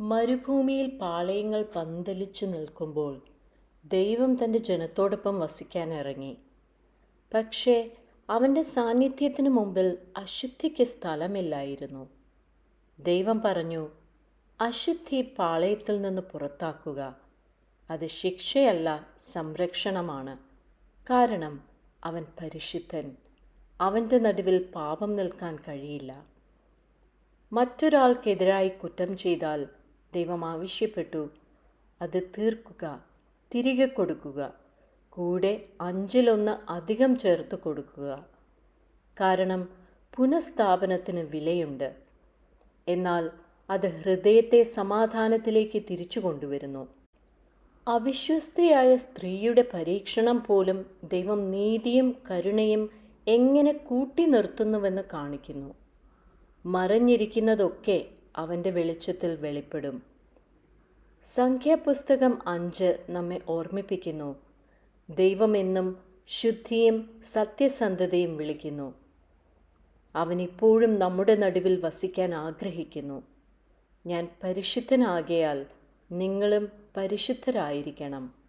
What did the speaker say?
മരുഭൂമിയിൽ പാളയങ്ങൾ പന്തലിച്ചു നിൽക്കുമ്പോൾ ദൈവം തന്റെ ജനത്തോടൊപ്പം വസിക്കാൻ ഇറങ്ങി. പക്ഷേ അവന്റെ സാന്നിധ്യത്തിനു മുമ്പിൽ അശുദ്ധിക്ക് സ്ഥലമില്ലായിരുന്നു. ദൈവം പറഞ്ഞു അശുദ്ധി പാളയത്തിൽ നിന്ന് പുറത്താക്കുക അത് ശിക്ഷയല്ല സംരക്ഷണമാണ്. കാരണം അവൻ പരിശുദ്ധൻ. അവന്റെ നടുവിൽ പാപം നിൽക്കാൻ കഴിയില്ല. മറ്റൊരാൾക്കെതിരായി കുറ്റം ചെയ്താൽ ദൈവം ആവശ്യപ്പെട്ടു. അത് തീർക്കുക തിരികെ കൊടുക്കുക കൂടെ അഞ്ചിലൊന്ന് അധികം ചേർത്ത് കൊടുക്കുക. കാരണം പുനഃസ്ഥാപനത്തിന് വിലയുണ്ട്. എന്നാൽ അത് ഹൃദയത്തെ സമാധാനത്തിലേക്ക് തിരിച്ചു കൊണ്ടുവരുന്നു. അവിശ്വസ്തയായ സ്ത്രീയുടെ പരീക്ഷണം പോലും ദൈവം നീതിയും കരുണയും എങ്ങനെ കൂട്ടി നിർത്തുന്നുവെന്ന് കാണിക്കുന്നു. മറഞ്ഞിരിക്കുന്നതൊക്കെ അവന്റെ വെളിച്ചത്തിൽ വെളിപ്പെടും. സംഖ്യാപുസ്തകം അഞ്ച് നമ്മെ ഓർമ്മിപ്പിക്കുന്നു. ദൈവമെന്നും ശുദ്ധിയും സത്യസന്ധതയും വിളിക്കുന്നു. അവനിപ്പോഴും നമ്മുടെ നടുവിൽ വസിക്കാൻ ആഗ്രഹിക്കുന്നു. ഞാൻ പരിശുദ്ധനാകയാൽ നിങ്ങളും പരിശുദ്ധരായിരിക്കണം.